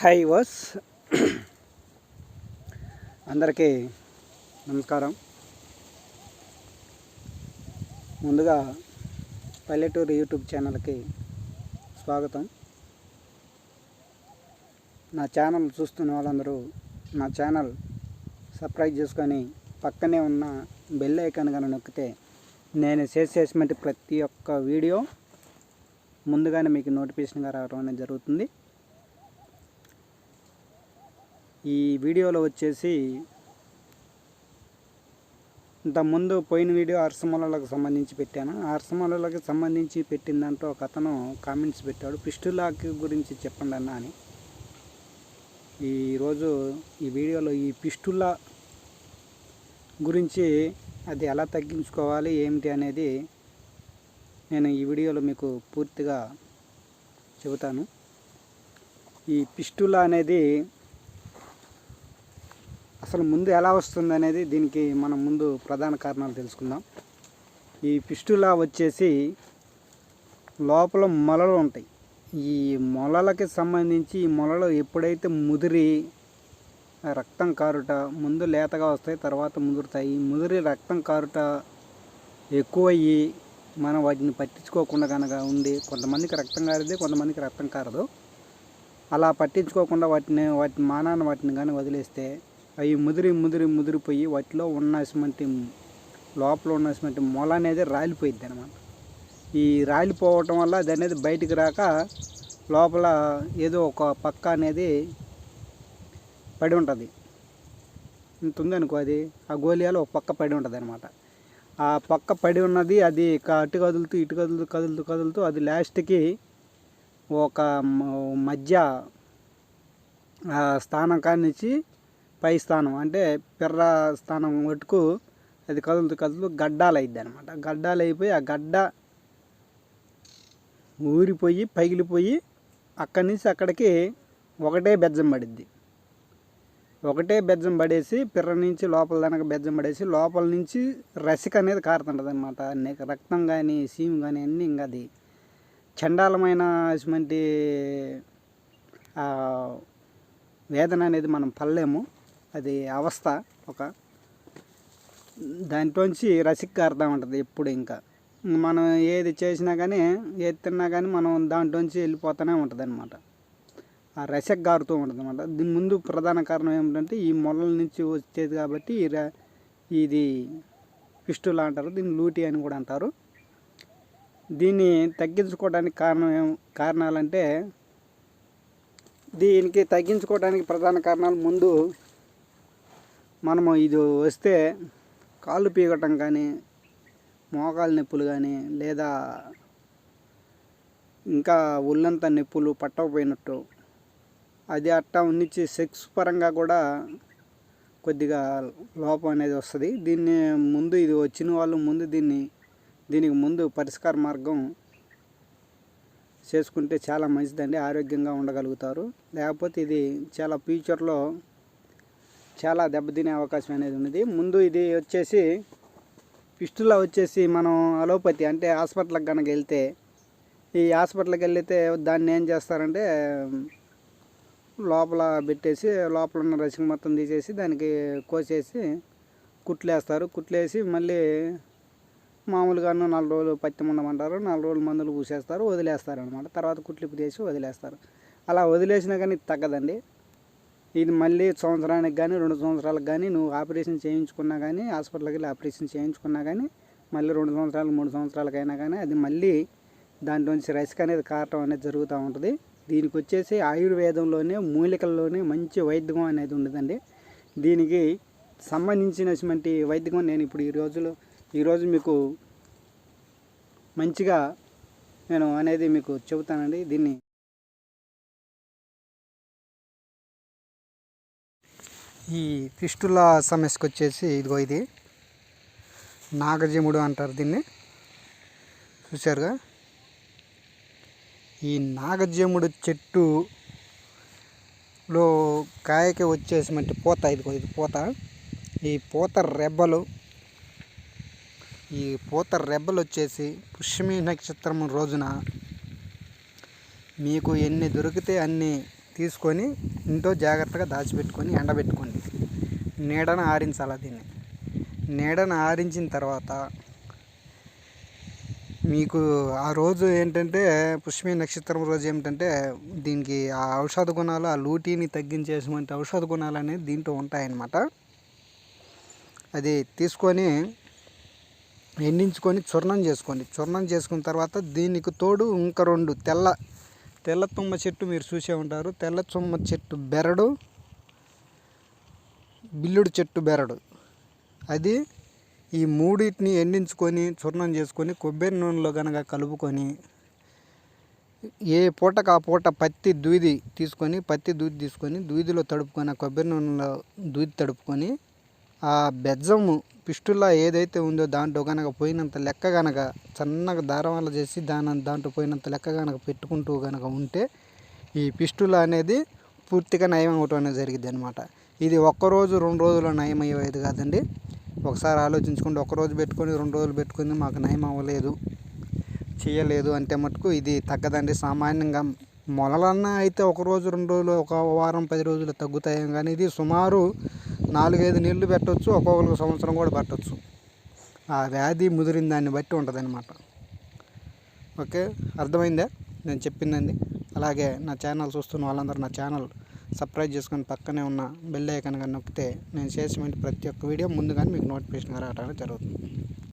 Hi was. అందరికీ నమస్కారం. ముందుగా పల్లెటూరు యూట్యూబ్ ఛానల్కి స్వాగతం. నా ఛానల్ చూస్తున్న వాళ్ళందరూ నా ఛానల్ సబ్స్క్రైబ్ చేసుకొని పక్కనే ఉన్న బెల్ ఐకాన్ కనుక నొక్కితే నేను చేసేసినటువంటి ప్రతి ఒక్క వీడియో ముందుగానే మీకు నోటిఫికేషన్గా రావడం అనేది జరుగుతుంది. ఈ వీడియోలో వచ్చేసి ఇంతకుముందు పోయిన వీడియో అరసమూలలకు సంబంధించి పెట్టాను. ఆ సంబంధించి పెట్టిన దాంట్లో ఒక అతను కామెంట్స్ పెట్టాడు. పిస్టులాక్ గురించి చెప్పండి అన్న అని. ఈరోజు ఈ వీడియోలో ఈ పిస్టులా గురించి అది ఎలా తగ్గించుకోవాలి ఏమిటి అనేది నేను ఈ వీడియోలో మీకు పూర్తిగా చెబుతాను. ఈ పిస్టులా అనేది అసలు ముందు ఎలా వస్తుంది అనేది దీనికి మనం ముందు ప్రధాన కారణాలు తెలుసుకుందాం. ఈ పిస్టులా వచ్చేసి లోపల మొలలు ఉంటాయి. ఈ మొలలకి సంబంధించి ఈ మొలలు ఎప్పుడైతే ముదిరి రక్తం కారుట ముందు లేతగా వస్తాయి తర్వాత ముదురుతాయి. ఈ ముదిరి రక్తం కారుట ఎక్కువయ్యి మనం వాటిని పట్టించుకోకుండా కనుక ఉండి కొంతమందికి రక్తం కారిదే కొంతమందికి రక్తం కారదు. అలా పట్టించుకోకుండా వాటిని వాటి మానాన్ని వాటిని కానీ వదిలేస్తే అవి ముదిరి ముదిరి ముదిరిపోయి వాటిలో ఉన్నటువంటి లోపల ఉన్నటువంటి మొల అనేది రాలిపోయిద్ది అనమాట ఈ రాలిపోవటం వల్ల అది అనేది బయటికి రాక లోపల ఏదో ఒక పక్క అనేది పడి ఉంటుంది. ఇంత ఉందనుకో అది. ఆ గోలియాలో ఒక పక్క పడి ఉంటుంది అనమాట ఆ పక్క పడి ఉన్నది అది అటు కదులుతూ ఇటు కదులుతూ కదులుతూ కదులుతూ అది లాస్ట్కి ఒక మధ్య ఆ స్థానం కానించి పై స్థానం అంటే పిర్ర స్థానం మటుకు అది కదులుతూ కదులుతూ గడ్డాలు అయిద్ది అనమాట గడ్డాలు అయిపోయి ఆ గడ్డ ఊరిపోయి పగిలిపోయి అక్కడి నుంచి అక్కడికి ఒకటే బెజ్జం పడిద్ది. ఒకటే బెజ్జం పడేసి పిర్ర నుంచి లోపల దానికి బెజ్జం పడేసి లోపల నుంచి రసిక అనేది కారుతుంటుంది అనమాట రక్తం కానీ సీము కానీ అన్నీ ఇంకా అది చండాలమైన వేదన అనేది మనం పల్లెము అది అవస్థ ఒక. దాంట్లోంచి రసిక కారుతూ ఉంటుంది ఎప్పుడు ఇంకా. మనం ఏది చేసినా కానీ ఏది తిన్నా కానీ మనం దాంట్లోంచి వెళ్ళిపోతూనే ఉంటుంది అనమాట ఆ రసక్ గారుతూ ఉంటుంది అనమాట దీని ముందు ప్రధాన కారణం ఏమిటంటే ఈ మొలల నుంచి వచ్చేది కాబట్టి ఈ ర- ఇది పిస్టులా అంటారు దీన్ని లూటి అని కూడా అంటారు. దీన్ని తగ్గించుకోవడానికి కారణం ఏం కారణాలంటే దీనికి తగ్గించుకోవడానికి ప్రధాన కారణాలు ముందు మనము ఇది వస్తే కాళ్ళు పీకటం కానీ మోకాలు నొప్పులు కానీ లేదా ఇంకా ఒళ్ళంతా నొప్పులు పట్టకపోయినట్టు అది అట్టా ఉన్నిచ్చి సెక్స్ పరంగా కూడా కొద్దిగా లోపం అనేది వస్తుంది. దీన్ని ముందు ఇది వచ్చిన వాళ్ళు ముందు దీన్ని దీనికి ముందు పరిష్కార మార్గం చేసుకుంటే చాలా మంచిదండి. ఆరోగ్యంగా ఉండగలుగుతారు. లేకపోతే ఇది చాలా ఫ్యూచర్లో చాలా దెబ్బతినే అవకాశం అనేది ఉన్నది. ముందు ఇది వచ్చేసి పిస్టులా వచ్చేసి మనం అలోపతి అంటే హాస్పిటల్కి కనుక వెళ్తే ఈ హాస్పిటల్కి వెళ్తే దాన్ని ఏం చేస్తారంటే లోపల పెట్టేసి లోపల ఉన్న రసం మొత్తం తీసేసి దానికి కోసేసి కుట్లేస్తారు. కుట్లేసి మళ్ళీ మామూలుగాను నాలుగు రోజులు పత్తి ఉండమంటారు నాలుగు రోజులు మందులు పూసేస్తారు వదిలేస్తారు అనమాట తర్వాత కుట్లిప్పు చేసి వదిలేస్తారు. అలా వదిలేసినా కానీ తగ్గదండి. ఇది మళ్ళీ సంవత్సరానికి కానీ రెండు సంవత్సరాలకు కానీ నువ్వు ఆపరేషన్ చేయించుకున్నా కానీ హాస్పిటల్కి వెళ్ళి ఆపరేషన్ చేయించుకున్నా కానీ మళ్ళీ రెండు సంవత్సరాలు మూడు సంవత్సరాలకైనా కానీ అది మళ్ళీ దాంట్లోంచి రసిక అనేది కారటం అనేది జరుగుతూ ఉంటుంది. దీనికి వచ్చేసి ఆయుర్వేదంలోనే మూలికల్లోనే మంచి వైద్యం అనేది ఉండదండి. దీనికి సంబంధించినటువంటి వైద్యం నేను ఇప్పుడు ఈ రోజులో ఈరోజు మీకు మంచిగా నేను అనేది మీకు చెబుతానండి. దీన్ని ఈ ఫిస్టుల సమస్యకు వచ్చేసి ఇదిగో ఇది. నాగజముడు అంటారు దీన్ని. చూశారుగా? ఈ నాగజముడు చెట్టులో కాయకి వచ్చేసినట్టు పూత ఇదిగో ఇది పూత. ఈ పూత రెబ్బలు ఈ పూత రెబ్బలు వచ్చేసి పుష్యమి నక్షత్రం రోజున మీకు ఎన్ని దొరికితే అన్ని తీసుకొని ఇంట్లో జాగ్రత్తగా దాచిపెట్టుకొని ఎండబెట్టుకోండి. నీడన ఆరించాలి దీన్ని? నీడన ఆరించిన తర్వాత మీకు ఆ రోజు ఏంటంటే పుష్మి నక్షత్రం రోజు ఏమిటంటే దీనికి ఆ ఔషధ గుణాలు ఆ లూటీని తగ్గించేసినటువంటి ఔషధ గుణాలు అనేది దీంట్లో ఉంటాయన్నమాట. అది తీసుకొని ఎండించుకొని చూర్ణం చేసుకోండి. చూర్ణం చేసుకున్న తర్వాత దీనికి తోడు ఇంకా రెండు తెల్ల తెల్ల తుమ్మ చెట్టు మీరు చూసే ఉంటారు. తెల్ల తుమ్మ చెట్టు బెరడు బిల్లుడు చెట్టు బెరడు. అది ఈ మూడింటిని ఎండించుకొని చూర్ణం చేసుకొని కొబ్బరి నూనెలో కనుక కలుపుకొని ఏ పూటకు ఆ పూట పత్తి దూది తీసుకొని పత్తి దూది తీసుకొని దూదిలో తడుపుకొని ఆ కొబ్బరి నూనెలో దూది తడుపుకొని ఆ బెజ్జము పిస్టులా ఏదైతే ఉందో దాంట్లో కనుక పోయినంత లెక్క కనుక సన్నగా దారం చేసి దాని దాంట్లో పోయినంత లెక్క కనుక పెట్టుకుంటూ కనుక ఉంటే ఈ పిస్టులా అనేది పూర్తిగా నయం అవటం అనేది జరిగింది అనమాట ఇది ఒక్కరోజు రెండు రోజుల్లో నయం అయ్యేది కాదండి. ఒకసారి ఆలోచించుకోండి ఒక రోజు పెట్టుకొని రెండు రోజులు పెట్టుకొని మాకు నయం అవ్వలేదు చేయలేదు అంటే మటుకు ఇది తగ్గదండి. సామాన్యంగా మొలలన్నా అయితే ఒక రోజు రెండు రోజులు ఒక వారం పది రోజులు తగ్గుతాయి కానీ ఇది సుమారు నాలుగైదు నీళ్ళు పెట్టవచ్చు ఒక్కొక్కరికి సంవత్సరం కూడా పట్టవచ్చు ఆ వ్యాధి ముదిరిన దాన్ని బట్టి ఉంటుందన్నమాట. ఓకే? అర్థమైందా? నేను చెప్పిందండి. అలాగే నా ఛానల్ చూస్తున్న వాళ్ళందరూ నా ఛానల్ సబ్స్క్రైబ్ చేసుకొని పక్కనే ఉన్న బెల్ ఐకాన్ కానీ నొక్కితే నేను చేసిన ప్రతి ఒక్క వీడియో ముందుగానే మీకు నోటిఫికేషన్ రావడానికి జరుగుతుంది.